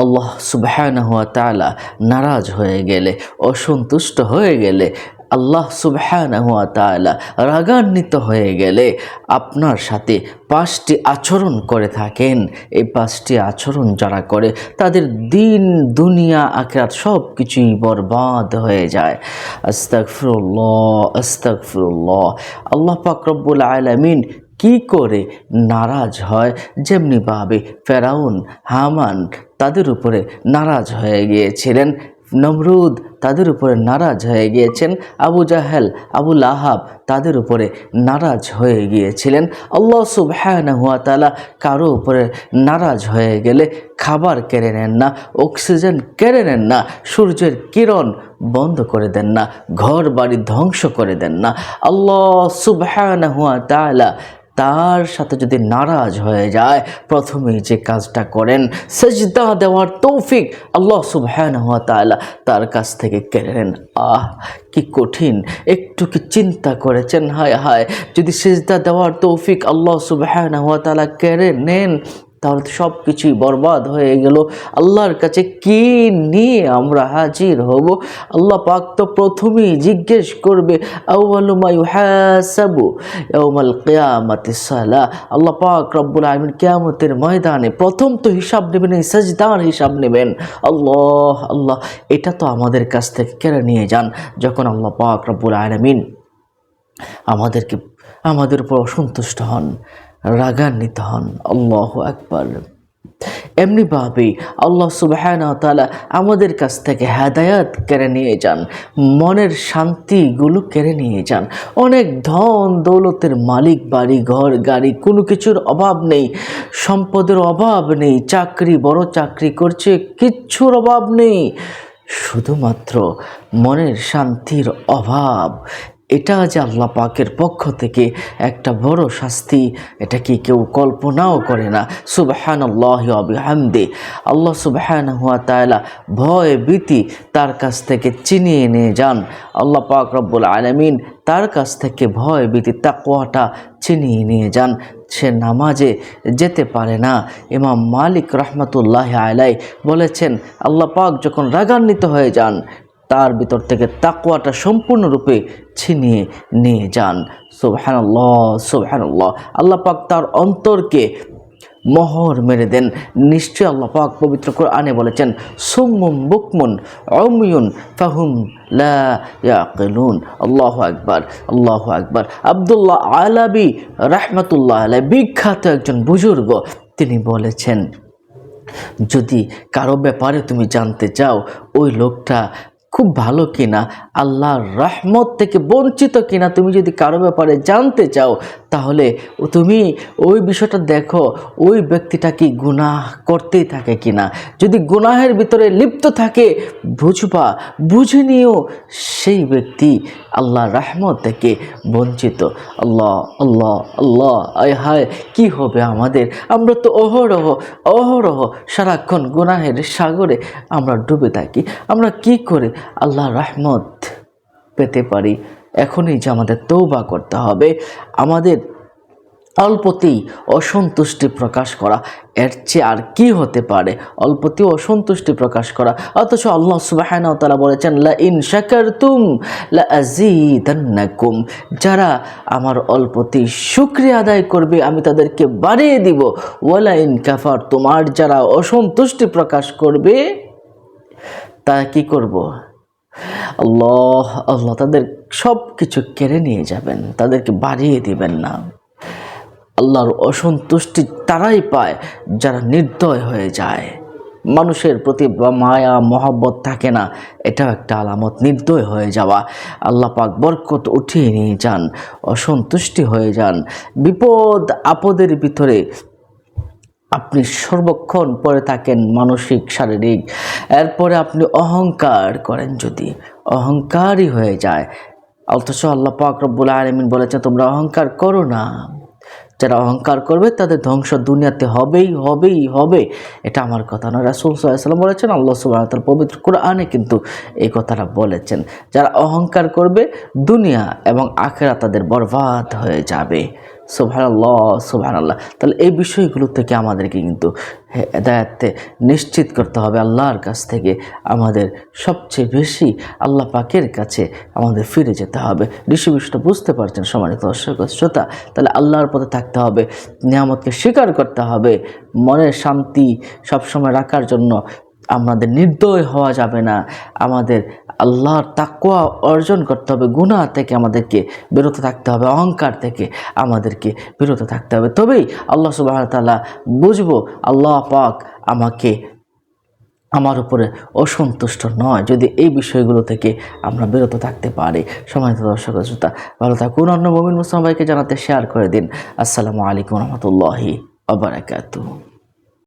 আল্লাহ তাআলা নারাজ হয়ে গেলে, অসন্তুষ্ট হয়ে গেলে, আল্লাহ তাআলা রাগান্বিত হয়ে গেলে আপনার সাথে পাঁচটি আচরণ করে থাকেন। এই পাঁচটি আচরণ যারা করে, তাদের দিন, দুনিয়া, আখরাত সব কিছুই বরবাদ হয়ে যায়। আস্তাগফিরুল্লাহ আস্তাগফিরুল্লাহ। আল্লাহ পাক রব্বুল আলামিন কি করে নারাজ হয়? যেমনিভাবে ফেরাউন, হামান তাদের উপরে নারাজ হয়ে গিয়েছিলেন। নমরুদ তাদের উপরে নারাজ হয়ে গিয়েছেন। আবু জাহেল, আবু লাহাব তাদের উপরে নারাজ হয়ে গিয়েছিলেন। আল্লাহ সুবহানাহু ওয়া তালা কারও উপরে নারাজ হয়ে গেলে খাবার কেড়ে নেন না, অক্সিজেন কেড়ে নেন না, সূর্যের কিরণ বন্ধ করে দেন না ঘর বাড়ি ধ্বংস করে দেন না। আল্লাহ সুবহানাহু ওয়া তাআলা তার সাথে যদি নারাজ হয়ে যায় প্রথমেই যে কাজটা করেন, সেজদা দেওয়ার তৌফিক আল্লাহ সুবহান হওয়া তালা তার কাছ থেকে কেড়ে নেন আহ, কি কঠিন। একটু কি চিন্তা করেছেন? হায় হায়। যদি সেজদা দেওয়ার তৌফিক আল্লাহ সুবহান হওয়া তালা কেড়ে নেন তাহলে তো সব কিছুই বরবাদ হয়ে গেল। আল্লাহর কাছে কি নিয়ে আমরা হাজির হব? আল্লাহ পাক তো প্রথমেই জিজ্ঞেস করবে আল্লাহ পাক রব্বুল আলামিন কিয়ামতের ময়দানে প্রথম তো হিসাব নেবেন, এই সাজদার হিসাব নেবেন। আল্লাহ আল্লাহ, এটা তো আমাদের কাছ থেকে কেড়ে নিয়ে যান। যখন আল্লাহ পাক রব্বুল আলামিন আমাদেরকে, আমাদের উপর অসন্তুষ্ট হন। রাগান্বিত হন। আল্লাহ একবার এমনিভাবেই আল্লাহ তালা আমাদের কাছ থেকে হেদায়াত কেড়ে নিয়ে যান, মনের শান্তিগুলো কেড়ে নিয়ে যান। অনেক ধন দৌলতের মালিক, বাড়ি, ঘর, গাড়ি, কোনো কিছুর অভাব নেই, সম্পদের অভাব নেই, চাকরি, বড় চাকরি করছে, কিচ্ছুর অভাব নেই। শুধুমাত্র মনের শান্তির অভাব। এটা যে আল্লাহ পাকের পক্ষ থেকে একটা বড় শাস্তি, এটা কি কেউ কল্পনাও করে না? সুবহান আল্লাহ হামদে আল্লাহ সুবহান হুয়া তায়লা ভয়, ভীতি তার কাছ থেকে চিনিয়ে নিয়ে যান। আল্লাহ পাক রব্বুল আলমিন তার কাছ থেকে ভয়, ভীতি তাকোয়াটা চিনিয়ে নিয়ে যান। সে নামাজে যেতে পারে না। ইমাম মালিক রহমতুল্লাহ আলাই বলেছেন, আল্লাহ পাক যখন রাগান্বিত হয়ে যান তার ভিতর থেকে তাকুয়াটা সম্পূর্ণরূপে ছিনিয়ে নিয়ে যান। সুবহানাল্লাহ সুবহানাল্লাহ। আল্লাহ পাক তার অন্তরকে মোহর মেরে দেন। নিশ্চয় আল্লাহ পাক পবিত্র কোরআনে বলেছেন, সুম্মুম বুকমুন অমিয়ুন ফাহুম লা ইয়াকিলুন। আল্লাহু আকবার আল্লাহু আকবার। আব্দুল্লাহ আলাবি রাহমাতুল্লাহ আলাই বিখ্যাত একজন বুজুর্গ। তিনি বলেছেন, যদি কারও ব্যাপারে তুমি জানতে চাও, ওই লোকটা খুব ভালো কিনা, আল্লাহর রহমত থেকে বঞ্চিত কিনা তুমি যদি কারও ব্যাপারে জানতে চাও, তাহলে তুমি ওই বিষয়টা দেখো, ওই ব্যক্তিটা কি গুনাহ করতেই থাকে কিনা। যদি গুনাহের ভিতরে লিপ্ত থাকে, বুঝবা, বুঝে নিও, সেই ব্যক্তি আল্লাহ রহমত থেকে বঞ্চিত। আল্লাহ আল্লাহ আল্লাহ, আয় হায়, কি হবে আমাদের? আমরা তো অহরহ অহরহ সারাক্ষণ গুনাহের সাগরে আমরা ডুবে থাকি। আমরা কি করে আল্লাহ রহমত পেতে পারি। এখনই যে আমাদের তৌবা করতে হবে, আমাদের অল্পতেই অসন্তুষ্টি প্রকাশ করা, এর চেয়ে আর কি হতে পারে? অল্পতেই অসন্তুষ্টি প্রকাশ করা। অথচ আল্লাহ সুবাহানা তালা বলেছেন লা ইন শাকার তুম লা আজিদান্নাকুম যারা আমার অল্পতেই শুক্রিয়া আদায় করবে, আমি তাদেরকে বাড়িয়ে দিব। ওয়ালা ইন কাফার তোমার যারা অসন্তুষ্টি প্রকাশ করবে তা কি করব? আল্লাহ আল্লাহ তাদের সব কিছু কেড়ে নিয়ে যাবেন, তাদেরকে বাড়িয়ে দিবেন না। আল্লাহর অসন্তুষ্টি তারাই পায় যারা নির্দয় হয়ে যায়। মানুষের প্রতি মায়া, মহব্বত থাকে না, এটাও একটা আলামত, নির্দয় হয়ে যাওয়া। আল্লাহ পাক বরকত উঠিয়ে নিয়ে যান, অসন্তুষ্টি হয়ে যান। বিপদ আপদের ভিতরে আপনি সর্বক্ষণ পরে থাকেন মানসিক, শারীরিক এরপরে আপনি অহংকার করেন যদি। অহংকারই হয়ে যায়। অথচ আল্লাহ পাক রব্বুল আলমিন বলেছে তোমরা অহংকার করো না। যারা অহংকার করবে, তাদের ধ্বংস দুনিয়াতে হবেই হবেই, হবে। এটা আমার কথা নয় রাসুল সাল্লাম বলেছেন, আল্লাহ সুবাহ পবিত্র কোরআনে কিন্তু এই কথাটা বলেছেন, যারা অহংকার করবে, দুনিয়া এবং আখেরা তাদের বরবাদ হয়ে যাবে। সোভান আল্লাহ সোভান আল্লাহ তাহলে এই বিষয়গুলো থেকে আমাদেরকে কিন্তু হেদায়তে নিশ্চিত করতে হবে আল্লাহর কাছ থেকে। আমাদের সবচেয়ে বেশি আল্লাহ পাকের কাছে আমাদের ফিরে যেতে হবে। ঋষি বিষয়টা বুঝতে পারছেন সম্মানিত দর্শক শ্রোতা, তাহলে আল্লাহর পথে থাকতে হবে, নিয়ামতকে স্বীকার করতে হবে। মনের শান্তি সবসময় রাখার জন্য আমাদের নির্দয় হওয়া যাবে না। আমাদের আল্লাহর তাকুয়া অর্জন করতে হবে, গুনাহ থেকে আমাদেরকে বিরত থাকতে হবে, অহংকার থেকে আমাদেরকে বিরত থাকতে হবে। তবেই আল্লাহ সুবাহ তাআলা বুঝব আল্লাহ পাক আমাকে আমার উপরে অসন্তুষ্ট নয়, যদি এই বিষয়গুলো থেকে আমরা বিরত থাকতে পারি। সময়ত দর্শক শ্রোতা, ভালো থাকুন, অন্য মমিন মুসলাম ভাইকে জানাতে শেয়ার করে দিন। আসসালামু আলাইকুম রহমতুল্লাহি আবরাকাতু